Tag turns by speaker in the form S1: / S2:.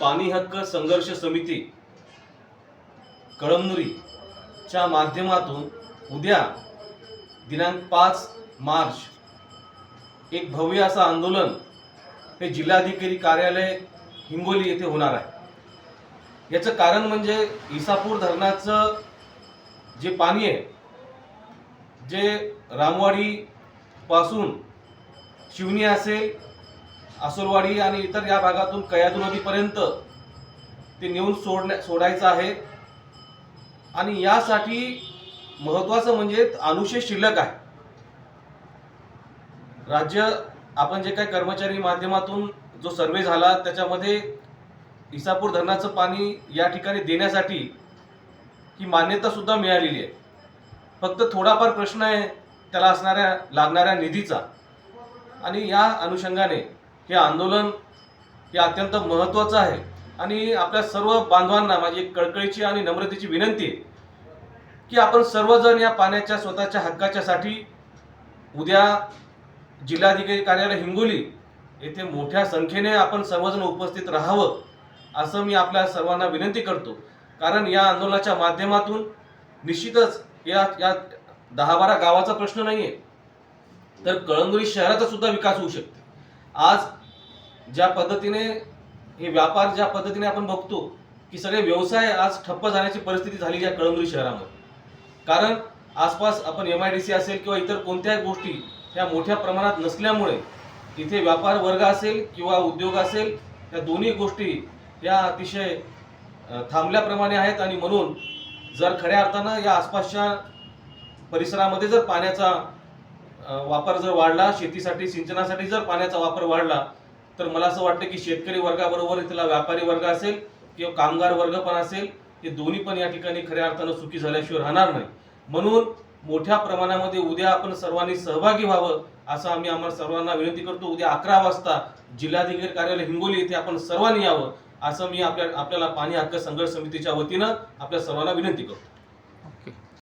S1: पाणी हक्क संघर्ष समिती कळमनुरीच्या माध्यमातून उद्या दिनांक पाच मार्च एक भव्य असं आंदोलन हे जिल्हाधिकारी कार्यालय हिंगोली येथे होणार आहे. याचं कारण म्हणजे इसापूर धरणाचं जे पाणी आहे जे रामवाडी पासून शिवनी असेल असुरवाडी आणि इतर या भागातून कयादू नदीपर्यंत ते नेऊन सोडण्या सोडायचं आहे. आणि यासाठी महत्वाचं म्हणजे अनुशेष शिल्लक आहे. राज्य आपण जे काही कर्मचारी माध्यमातून जो सर्वे झाला त्याच्यामध्ये इसापूर धरणाचं पाणी या ठिकाणी देण्यासाठी ही मान्यता सुद्धा मिळालेली आहे. फक्त थोडाफार प्रश्न आहे त्याला असणाऱ्या लागणाऱ्या निधीचा. आणि या अनुषंगाने हे आंदोलन हे अत्यंत महत्त्वाचं आहे. आणि आपल्या सर्व बांधवांना माझी एक कळकळीची आणि नम्रतेची विनंती आहे की आपण सर्वजण या पाण्याच्या स्वतःच्या हक्काच्यासाठी उद्या जिल्हाधिकारी कार्यालय हिंगोली येथे मोठ्या संख्येने आपण सर्वजण उपस्थित राहावं असं मी आपल्या सर्वांना विनंती करतो. कारण या आंदोलनाच्या माध्यमातून निश्चितच या या दहा बारा गावाचा प्रश्न नाही आहे तर कळंगुरी शहराचा सुद्धा विकास होऊ शकतो. आज ज्या पद्धतीने हे व्यापार ज्या पद्धतीने आपण बघतो की सगळे व्यवसाय आज ठप्प जाण्याची परिस्थिती झाली या कळमनुरी शहरामध्ये. कारण आसपास आपण एम आय डी सी असेल किंवा इतर कोणत्याही गोष्टी ह्या मोठ्या प्रमाणात नसल्यामुळे इथे व्यापार वर्ग असेल किंवा उद्योग असेल या दोन्ही गोष्टी या अतिशय थांबल्याप्रमाणे आहेत आणि म्हणून जर खऱ्या अर्थानं या आसपासच्या परिसरामध्ये जर पाण्याचा वापर जर वाढला शेतीसाठी सिंचनासाठी जर पाण्याचा वापर वाढला तर मला असं वाटतं की शेतकरी वर्गाबरोबर इथला व्यापारी वर्ग असेल किंवा कामगार वर्ग पण असेल हे दोन्ही पण या ठिकाणी खऱ्या अर्थानं सुखी झाल्याशिवाय राहणार नाही. म्हणून मोठ्या प्रमाणामध्ये उद्या आपण सर्वांनी सहभागी व्हावं असं आम्ही आम्हाला सर्वांना विनंती करतो. उद्या अकरा वाजता जिल्हाधिकारी कार्यालय हिंगोली येथे आपण सर्वांनी यावं असं मी आपल्या आपल्याला पाणी हक्क संघर्ष समितीच्या वतीनं आपल्या सर्वांना विनंती करतो.